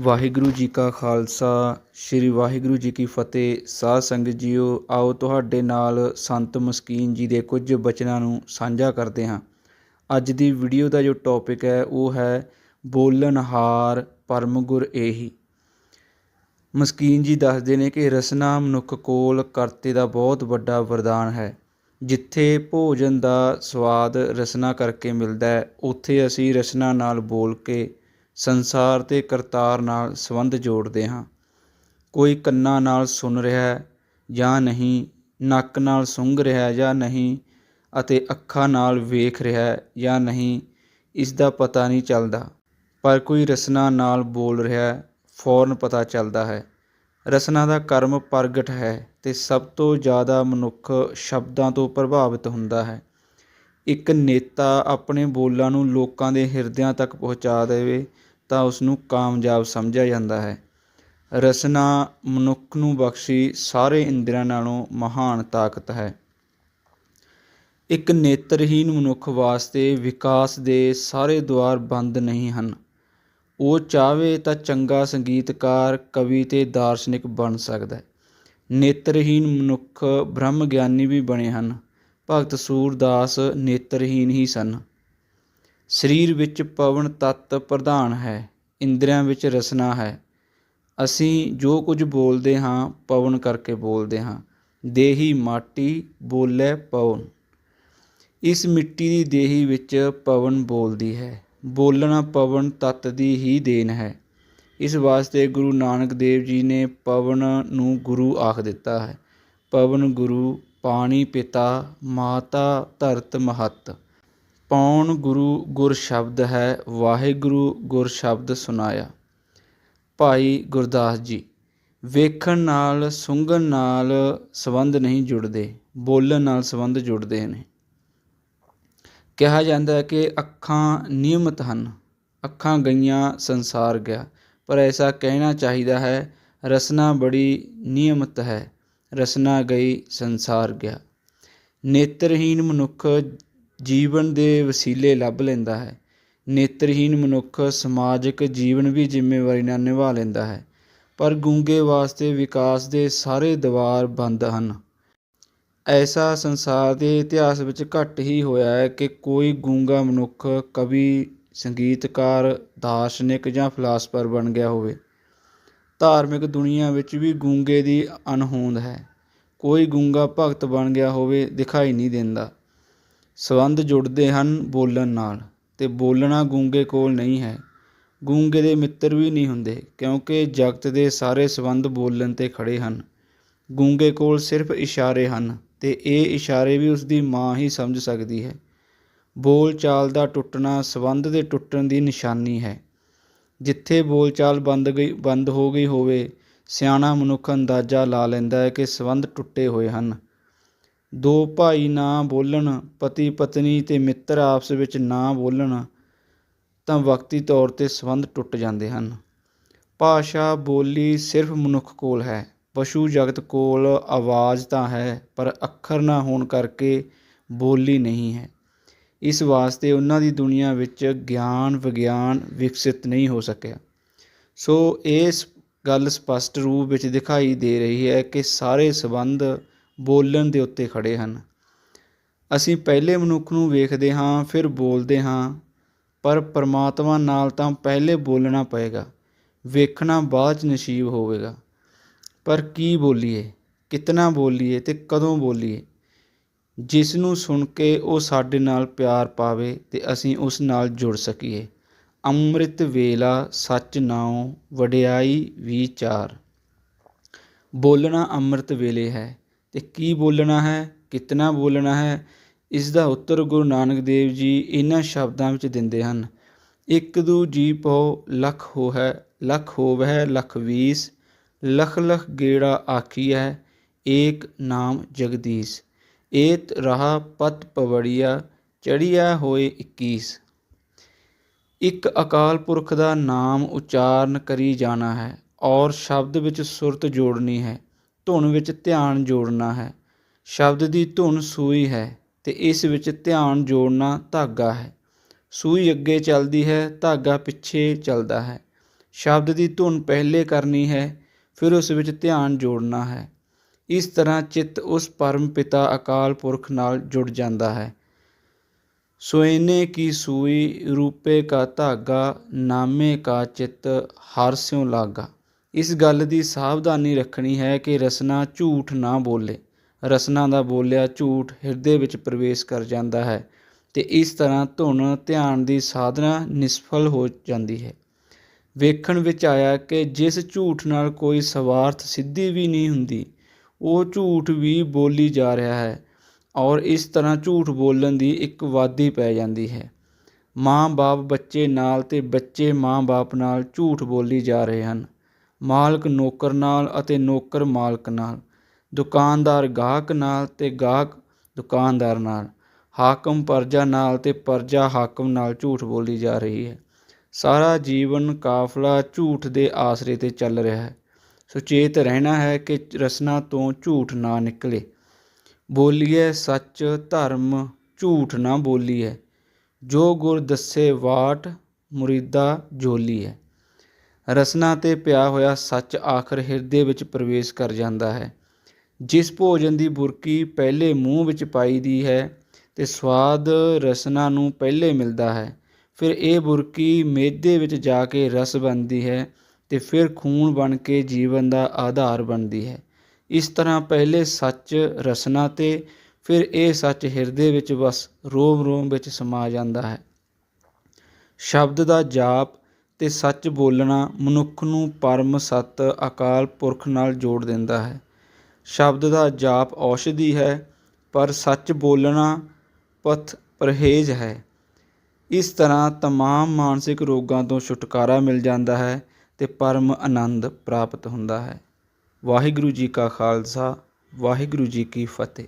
ਵਾਹਿਗੁਰੂ ਜੀ ਕਾ ਖਾਲਸਾ, ਸ੍ਰੀ ਵਾਹਿਗੁਰੂ ਜੀ ਕੀ ਫਤਿਹ। ਸਾਧ ਸੰਗਤ ਜੀਓ, ਆਓ ਤੁਹਾਡੇ ਨਾਲ ਸੰਤ ਮਸਕੀਨ ਜੀ ਦੇ ਕੁਝ ਬਚਨਾਂ ਨੂੰ ਸਾਂਝਾ ਕਰਦੇ ਹਾਂ। ਅੱਜ ਦੀ ਵੀਡੀਓ ਦਾ ਜੋ ਟੌਪਿਕ ਹੈ, ਉਹ ਹੈ ਬੋਲਣਹਾਰ ਪਰਮ ਗੁਰ ਏਹੀ। ਮਸਕੀਨ ਜੀ ਦੱਸਦੇ ਨੇ ਕਿ ਰਸਨਾ ਮਨੁੱਖ ਕੋਲ ਕਰਤੇ ਦਾ ਬਹੁਤ ਵੱਡਾ ਵਰਦਾਨ ਹੈ। ਜਿੱਥੇ ਭੋਜਨ ਦਾ ਸਵਾਦ ਰਸਨਾ ਕਰਕੇ ਮਿਲਦਾ ਹੈ, ਉੱਥੇ ਅਸੀਂ ਰਸਨਾ ਨਾਲ ਬੋਲ ਕੇ ਸੰਸਾਰ ਤੇ ਕਰਤਾਰ ਨਾਲ ਸੰਬੰਧ ਜੋੜਦੇ ਹਾਂ। ਕੋਈ ਕੰਨਾਂ ਨਾਲ ਸੁਣ ਰਿਹਾ ਹੈ ਜਾਂ ਨਹੀਂ, ਨੱਕ ਨਾਲ ਸੁੰਘ ਰਿਹਾ ਹੈ ਜਾਂ ਨਹੀਂ ਅਤੇ ਅੱਖਾਂ ਨਾਲ ਵੇਖ ਰਿਹਾ ਹੈ ਜਾਂ ਨਹੀਂ, ਇਸ ਦਾ ਪਤਾ ਨਹੀਂ ਚੱਲਦਾ। ਪਰ ਕੋਈ ਰਸਨਾ ਨਾਲ ਬੋਲ ਰਿਹਾ ਹੈ, ਫੌਰਨ ਪਤਾ ਚੱਲਦਾ ਹੈ। ਰਸਨਾ ਦਾ ਕਰਮ ਪ੍ਰਗਟ ਹੈ ਤੇ ਸਭ ਤੋਂ ਜ਼ਿਆਦਾ ਮਨੁੱਖ ਸ਼ਬਦਾਂ ਤੋਂ ਪ੍ਰਭਾਵਿਤ ਹੁੰਦਾ ਹੈ। ਇੱਕ ਨੇਤਾ ਆਪਣੇ ਬੋਲਾਂ ਨੂੰ ਲੋਕਾਂ ਦੇ ਹਿਰਦਿਆਂ ਤੱਕ ਪਹੁੰਚਾ ਦੇਵੇ ਤਾਂ ਉਸ ਨੂੰ ਕਾਮਯਾਬ ਸਮਝਿਆ ਜਾਂਦਾ ਹੈ। ਰਸਨਾ ਮਨੁੱਖ ਨੂੰ ਬਖਸ਼ੀ ਸਾਰੇ ਇੰਦਰੀਆਂ ਨਾਲੋਂ ਮਹਾਨ ਤਾਕਤ ਹੈ। ਇੱਕ ਨੇਤਰਹੀਨ ਮਨੁੱਖ ਵਾਸਤੇ ਵਿਕਾਸ ਦੇ ਸਾਰੇ ਦੁਆਰ ਬੰਦ ਨਹੀਂ ਹਨ। ਉਹ ਚਾਹਵੇ ਤਾਂ ਚੰਗਾ ਸੰਗੀਤਕਾਰ, ਕਵੀ ਤੇ ਦਾਰਸ਼ਨਿਕ ਬਣ ਸਕਦਾ ਹੈ। ਨੇਤਰਹੀਨ ਮਨੁੱਖ ਬ੍ਰਹਮ ਗਿਆਨੀ ਵੀ ਬਣੇ ਹਨ। ਭਗਤ ਸੂਰਦਾਸ ਨੇਤਰਹੀਨ ਹੀ ਸਨ। ਸਰੀਰ ਵਿੱਚ ਪਵਨ ਤੱਤ ਪ੍ਰਧਾਨ ਹੈ, ਇੰਦਰੀਆਂ ਵਿੱਚ ਰਸਨਾ ਹੈ। ਅਸੀਂ ਜੋ ਕੁਝ ਬੋਲਦੇ ਹਾਂ, ਪਵਨ ਕਰਕੇ ਬੋਲਦੇ ਹਾਂ। ਦੇਹੀ ਮਾਟੀ ਬੋਲੇ ਪਵਨ। ਇਸ ਮਿੱਟੀ ਦੀ ਦੇਹੀ ਵਿੱਚ ਪਵਨ ਬੋਲਦੀ ਹੈ। ਬੋਲਣਾ ਪਵਨ ਤੱਤ ਦੀ ਹੀ ਦੇਣ ਹੈ। ਇਸ ਵਾਸਤੇ ਗੁਰੂ ਨਾਨਕ ਦੇਵ ਜੀ ਨੇ ਪਵਨ ਨੂੰ ਗੁਰੂ ਆਖ ਦਿੱਤਾ ਹੈ। ਪਵਨ ਗੁਰੂ, ਪਾਣੀ ਪਿਤਾ, ਮਾਤਾ, ਧਰਤ ਮਹੱਤ। ਪੌਣ ਗੁਰੂ ਗੁਰ ਸ਼ਬਦ ਹੈ, ਵਾਹਿਗੁਰੂ ਗੁਰ ਸ਼ਬਦ ਸੁਨਾਇਆ ਭਾਈ ਗੁਰਦਾਸ ਜੀ, ਵੇਖਣ ਨਾਲ ਸੁੰਘਣ ਨਾਲ ਸੰਬੰਧ ਨਹੀਂ ਜੁੜਦੇ, ਬੋਲਣ ਨਾਲ ਸੰਬੰਧ ਜੁੜਦੇ ਨੇ। ਕਿਹਾ ਜਾਂਦਾ ਹੈ ਕਿ ਅੱਖਾਂ ਨਿਯਮਤ ਹਨ, ਅੱਖਾਂ ਗਈਆਂ ਸੰਸਾਰ ਗਿਆ, ਪਰ ਐਸਾ ਕਹਿਣਾ ਚਾਹੀਦਾ ਹੈ, ਰਸਨਾ ਬੜੀ ਨਿਯਮਤ ਹੈ, ਰਸਨਾ ਗਈ ਸੰਸਾਰ ਗਿਆ। ਨੇਤਰਹੀਨ ਮਨੁੱਖ ਜੀਵਨ ਦੇ ਵਸੀਲੇ ਲੱਭ ਲੈਂਦਾ ਹੈ। ਨੇਤਰਹੀਣ ਮਨੁੱਖ ਸਮਾਜਿਕ ਜੀਵਨ ਵੀ ਜ਼ਿੰਮੇਵਾਰੀ ਨਾਲ ਨਿਭਾ ਲੈਂਦਾ ਹੈ। ਪਰ ਗੂੰਗੇ ਵਾਸਤੇ ਵਿਕਾਸ ਦੇ ਸਾਰੇ ਦਵਾਰ ਬੰਦ ਹਨ। ਐਸਾ ਸੰਸਾਰ ਦੇ ਇਤਿਹਾਸ ਵਿੱਚ ਘੱਟ ਹੀ ਹੋਇਆ ਹੈ ਕਿ ਕੋਈ ਗੂੰਗਾ ਮਨੁੱਖ ਕਵੀ, ਸੰਗੀਤਕਾਰ, ਦਾਰਸ਼ਨਿਕ ਜਾਂ ਫਲਾਸਫਰ ਬਣ ਗਿਆ ਹੋਵੇ। ਧਾਰਮਿਕ ਦੁਨੀਆ ਵਿੱਚ ਵੀ ਗੂੰਗੇ ਦੀ ਅਣਹੋਂਦ ਹੈ। ਕੋਈ ਗੂੰਗਾ ਭਗਤ ਬਣ ਗਿਆ ਹੋਵੇ ਦਿਖਾਈ ਨਹੀਂ ਦਿੰਦਾ। ਸੰਬੰਧ ਜੁੜਦੇ ਹਨ ਬੋਲਣ ਨਾਲ ਅਤੇ ਬੋਲਣਾ ਗੂੰਗੇ ਕੋਲ ਨਹੀਂ ਹੈ। ਗੂੰਗੇ ਦੇ ਮਿੱਤਰ ਵੀ ਨਹੀਂ ਹੁੰਦੇ ਕਿਉਂਕਿ ਜਗਤ ਦੇ ਸਾਰੇ ਸੰਬੰਧ ਬੋਲਣ ਤੇ ਖੜ੍ਹੇ ਹਨ। ਗੂੰਗੇ ਕੋਲ ਸਿਰਫ ਇਸ਼ਾਰੇ ਹਨ ਅਤੇ ਇਹ ਇਸ਼ਾਰੇ ਵੀ ਉਸ ਦੀ ਮਾਂ ਹੀ ਸਮਝ ਸਕਦੀ ਹੈ। ਬੋਲਚਾਲ ਦਾ ਟੁੱਟਣਾ ਸੰਬੰਧ ਦੇ ਟੁੱਟਣ ਦੀ ਨਿਸ਼ਾਨੀ ਹੈ। ਜਿੱਥੇ ਬੋਲਚਾਲ ਬੰਦ ਗਈ, ਬੰਦ ਹੋ ਗਈ ਹੋਵੇ, ਸਿਆਣਾ ਮਨੁੱਖ ਅੰਦਾਜ਼ਾ ਲਾ ਲੈਂਦਾ ਹੈ ਕਿ ਸੰਬੰਧ ਟੁੱਟੇ ਹੋਏ ਹਨ। ਦੋ ਭਾਈ ਨਾ ਬੋਲਣ, ਪਤੀ ਪਤਨੀ ਅਤੇ ਮਿੱਤਰ ਆਪਸ ਵਿੱਚ ਨਾ ਬੋਲਣ ਤਾਂ ਵਕਤੀ ਤੌਰ ਤੇ ਸੰਬੰਧ ਟੁੱਟ ਜਾਂਦੇ ਹਨ। ਭਾਸ਼ਾ ਬੋਲੀ ਸਿਰਫ ਮਨੁੱਖ ਕੋਲ ਹੈ, ਪਸ਼ੂ ਜਗਤ ਕੋਲ ਆਵਾਜ਼ ਤਾਂ ਹੈ, ਪਰ ਅੱਖਰ ਨਾ ਹੋਣ ਕਰਕੇ ਬੋਲੀ ਨਹੀਂ ਹੈ। ਇਸ ਵਾਸਤੇ ਉਹਨਾਂ ਦੀ ਦੁਨੀਆ ਵਿੱਚ ਗਿਆਨ ਵਿਗਿਆਨ ਵਿਕਸਿਤ ਨਹੀਂ ਹੋ ਸਕਿਆ। ਸੋ ਇਸ ਗੱਲ ਸਪਸ਼ਟ ਰੂਪ ਵਿੱਚ ਦਿਖਾਈ ਦੇ ਰਹੀ ਹੈ ਕਿ ਸਾਰੇ ਸਬੰਧ ਬੋਲਣ ਦੇ ਉੱਤੇ ਖੜ੍ਹੇ ਹਨ। ਅਸੀਂ ਪਹਿਲੇ ਮਨੁੱਖ ਨੂੰ ਵੇਖਦੇ ਹਾਂ, ਫਿਰ ਬੋਲਦੇ ਹਾਂ, ਪਰ ਪਰਮਾਤਮਾ ਨਾਲ ਤਾਂ ਪਹਿਲੇ ਬੋਲਣਾ ਪਏਗਾ, ਵੇਖਣਾ ਬਾਅਦ ਚ ਨਸੀਬ ਹੋਵੇਗਾ। ਪਰ ਕੀ ਬੋਲੀਏ, ਕਿਤਨਾ ਬੋਲੀਏ ਤੇ ਕਦੋਂ ਬੋਲੀਏ? ਜਿਸ ਨੂੰ ਸੁਣ ਕੇ ਉਹ ਸਾਡੇ ਨਾਲ ਪਿਆਰ ਪਾਵੇ ਤੇ ਅਸੀਂ ਉਸ ਨਾਲ ਜੁੜ ਸਕੀਏ। ਅੰਮ੍ਰਿਤ ਵੇਲਾ ਸੱਚ ਨਾਉ, ਵਡਿਆਈ ਵਿਚਾਰ ਬੋਲਣਾ ਅੰਮ੍ਰਿਤ ਵੇਲੇ ਹੈ। ਤੇ ਕੀ ਬੋਲਣਾ ਹੈ, ਕਿਤਨਾ ਬੋਲਣਾ ਹੈ? ਇਸ ਦਾ ਉੱਤਰ ਗੁਰੂ ਨਾਨਕ ਦੇਵ ਜੀ ਇਹਨਾਂ ਸ਼ਬਦਾਂ ਵਿੱਚ ਦਿੰਦੇ ਹਨ। ਇੱਕ ਦੂ ਜੀ ਪਉ ਲਖ ਹੋ ਹੈ, ਲਖ ਹੋਵਹਿ ਲਖ ਵੀਸ, ਲਖ ਲਖ ਗੇੜਾ ਆਖੀ ਹੈ, ਏਕ ਨਾਮ ਜਗਦੀਸ਼, ਏਤ ਰਹਾ ਪਤ ਪਵੜੀਆ ਚੜੀਆ ਹੋਏ 21 ਇੱਕ ਅਕਾਲ ਪੁਰਖ ਦਾ ਨਾਮ ਉਚਾਰਨ ਕਰੀ ਜਾਣਾ ਹੈ, ਔਰ ਸ਼ਬਦ ਵਿੱਚ ਸੁਰਤ ਜੋੜਨੀ ਹੈ। ਧੁਨ ਵਿੱਚ ਧਿਆਨ ਜੋੜਨਾ ਹੈ। ਸ਼ਬਦ ਦੀ ਧੁਨ ਸੂਈ ਹੈ ਤੇ ਇਸ ਵਿੱਚ ਧਿਆਨ ਜੋੜਨਾ ਧਾਗਾ ਹੈ। ਸੂਈ ਅੱਗੇ ਚੱਲਦੀ ਹੈ, ਧਾਗਾ ਪਿੱਛੇ ਚੱਲਦਾ ਹੈ। ਸ਼ਬਦ ਦੀ ਧੁਨ ਪਹਿਲੇ ਕਰਨੀ ਹੈ, ਫਿਰ ਉਸ ਵਿੱਚ ਧਿਆਨ ਜੋੜਨਾ ਹੈ। ਇਸ ਤਰ੍ਹਾਂ ਚਿੱਤ ਉਸ ਪਰਮ ਪਿਤਾ ਅਕਾਲ ਪੁਰਖ ਨਾਲ ਜੁੜ ਜਾਂਦਾ ਹੈ। ਸੋਇਨੇ ਕੀ ਸੂਈ, ਰੂਪੇ ਕਾ ਧਾਗਾ, ਨਾਮੇ ਕਾ ਚਿੱਤ, ਹਰ ਸਿਉ ਲਾਗਾ। ਇਸ ਗੱਲ ਦੀ ਸਾਵਧਾਨੀ ਰੱਖਣੀ ਹੈ ਕਿ ਰਸਨਾ ਝੂਠ ਨਾ ਬੋਲੇ। ਰਸਨਾ ਦਾ ਬੋਲਿਆ ਝੂਠ ਹਿਰਦੇ ਵਿੱਚ ਪ੍ਰਵੇਸ਼ ਕਰ ਜਾਂਦਾ ਹੈ ਤੇ ਇਸ ਤਰ੍ਹਾਂ ਧੁਨ ਧਿਆਨ ਦੀ ਸਾਧਨਾ ਨਿਸਫਲ ਹੋ ਜਾਂਦੀ ਹੈ। ਵੇਖਣ ਵਿੱਚ ਆਇਆ ਕਿ ਜਿਸ ਝੂਠ ਨਾਲ ਕੋਈ ਸਵਾਰਥ ਸਿੱਧੀ ਵੀ ਨਹੀਂ ਹੁੰਦੀ, ਉਹ ਝੂਠ ਵੀ ਬੋਲੀ ਜਾ ਰਿਹਾ ਹੈ ਔਰ ਇਸ ਤਰ੍ਹਾਂ ਝੂਠ ਬੋਲਣ ਦੀ ਇੱਕ ਵਾਦੀ ਪੈ ਜਾਂਦੀ ਹੈ। ਮਾਂ-ਬਾਪ ਬੱਚੇ ਨਾਲ ਤੇ ਬੱਚੇ ਮਾਂ-ਬਾਪ ਨਾਲ ਝੂਠ ਬੋਲੀ ਜਾ ਰਹੇ ਹਨ। ਮਾਲਕ ਨੌਕਰ ਨਾਲ ਅਤੇ ਨੌਕਰ ਮਾਲਕ ਨਾਲ, ਦੁਕਾਨਦਾਰ ਗਾਹਕ ਨਾਲ ਤੇ ਗਾਹਕ ਦੁਕਾਨਦਾਰ ਨਾਲ। ਹਾਕਮ ਪਰਜਾ ਨਾਲ ਤੇ ਪਰਜਾ ਹਾਕਮ ਨਾਲ ਝੂਠ ਬੋਲੀ ਜਾ ਰਹੀ ਹੈ। ਸਾਰਾ ਜੀਵਨ ਕਾਫਲਾ ਝੂਠ ਦੇ ਆਸਰੇ ਤੇ ਚੱਲ ਰਿਹਾ ਹੈ। ਸੁਚੇਤ ਰਹਿਣਾ ਹੈ ਕਿ ਰਸਨਾ ਤੋਂ ਝੂਠ ਨਾ ਨਿਕਲੇ। ਬੋਲੀਏ ਸੱਚ ਧਰਮ ਝੂਠ ਨਾ ਬੋਲੀਏ। ਜੋ ਗੁਰ ਦੱਸੇ ਵਾਟ ਮੁਰੀਦਾ ਜੋਲੀ ਹੈ ਰਸਨਾ ਤੇ ਪਿਆ ਹੋਇਆ ਸੱਚ ਆਖਰ ਹਿਰਦੇ ਵਿੱਚ ਪ੍ਰਵੇਸ਼ ਕਰ ਜਾਂਦਾ ਹੈ। ਜਿਸ ਭੋਜਨ ਦੀ ਬੁਰਕੀ ਪਹਿਲੇ ਮੂੰਹ ਵਿੱਚ ਪਾਈ ਦੀ ਹੈ ਤੇ ਸਵਾਦ ਰਸਨਾ ਨੂੰ ਪਹਿਲੇ ਮਿਲਦਾ ਹੈ। ਫਿਰ ਇਹ ਬੁਰਕੀ ਮੇਦੇ ਵਿੱਚ ਜਾ ਕੇ ਰਸ ਬਣਦੀ ਹੈ ਤੇ ਫਿਰ ਖੂਨ ਬਣ ਕੇ ਜੀਵਨ ਦਾ ਆਧਾਰ ਬਣਦੀ ਹੈ। ਇਸ ਤਰ੍ਹਾਂ ਪਹਿਲੇ ਸੱਚ ਰਸਨਾ ਤੇ ਫਿਰ ਇਹ ਸੱਚ ਹਿਰਦੇ ਵਿੱਚ ਬਸ ਰੋਮ ਰੋਮ ਵਿੱਚ ਸਮਾ ਜਾਂਦਾ ਹੈ। ਸ਼ਬਦ ਦਾ ਜਾਪ ਤੇ ਸੱਚ ਬੋਲਣਾ ਮਨੁੱਖ ਨੂੰ ਪਰਮ ਸਤ ਅਕਾਲ ਪੁਰਖ ਨਾਲ ਜੋੜ ਦਿੰਦਾ ਹੈ ਸ਼ਬਦ ਦਾ ਜਾਪ ਔਸ਼ਧੀ ਹੈ ਪਰ ਸੱਚ ਬੋਲਣਾ ਪਥ ਪਰਹੇਜ਼ ਹੈ ਇਸ ਤਰ੍ਹਾਂ तमाम ਮਾਨਸਿਕ ਰੋਗਾਂ ਤੋਂ ਛੁਟਕਾਰਾ ਮਿਲ ਜਾਂਦਾ ਹੈ ਤੇ ਪਰਮ ਆਨੰਦ ਪ੍ਰਾਪਤ ਹੁੰਦਾ ਹੈ ਵਾਹਿਗੁਰੂ ਜੀ ਕਾ ਖਾਲਸਾ ਵਾਹਿਗੁਰੂ ਜੀ ਕੀ ਫਤਿਹ